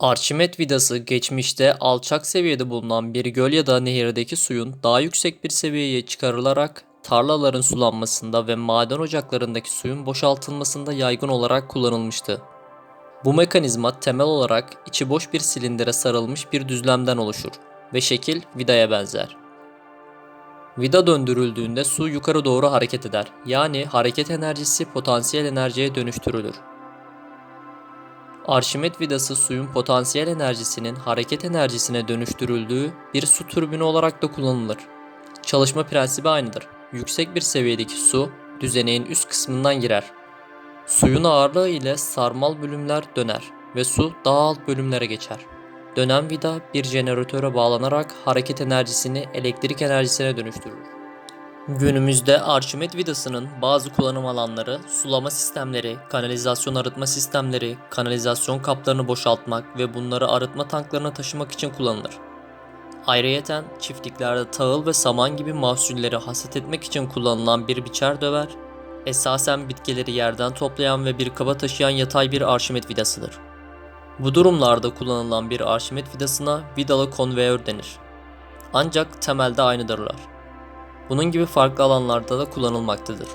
Arşimet vidası geçmişte alçak seviyede bulunan bir göl ya da nehirdeki suyun daha yüksek bir seviyeye çıkarılarak tarlaların sulanmasında ve maden ocaklarındaki suyun boşaltılmasında yaygın olarak kullanılmıştı. Bu mekanizma temel olarak içi boş bir silindire sarılmış bir düzlemden oluşur ve şekil vidaya benzer. Vida döndürüldüğünde su yukarı doğru hareket eder. Yani hareket enerjisi potansiyel enerjiye dönüştürülür. Arşimet vidası suyun potansiyel enerjisinin hareket enerjisine dönüştürüldüğü bir su türbini olarak da kullanılır. Çalışma prensibi aynıdır. Yüksek bir seviyedeki su düzeneğin üst kısmından girer. Suyun ağırlığı ile sarmal bölümler döner ve su daha alt bölümlere geçer. Dönen vida bir jeneratöre bağlanarak hareket enerjisini elektrik enerjisine dönüştürür. Günümüzde Arşimet vidasının bazı kullanım alanları sulama sistemleri, kanalizasyon arıtma sistemleri, kanalizasyon kaplarını boşaltmak ve bunları arıtma tanklarına taşımak için kullanılır. Ayrıyeten çiftliklerde tahıl ve saman gibi mahsulleri hasat etmek için kullanılan bir biçer döver, esasen bitkileri yerden toplayan ve bir kaba taşıyan yatay bir Arşimet vidasıdır. Bu durumlarda kullanılan bir Arşimet vidasına vidalı konveyör denir. Ancak temelde aynıdırlar. Bunun gibi farklı alanlarda da kullanılmaktadır.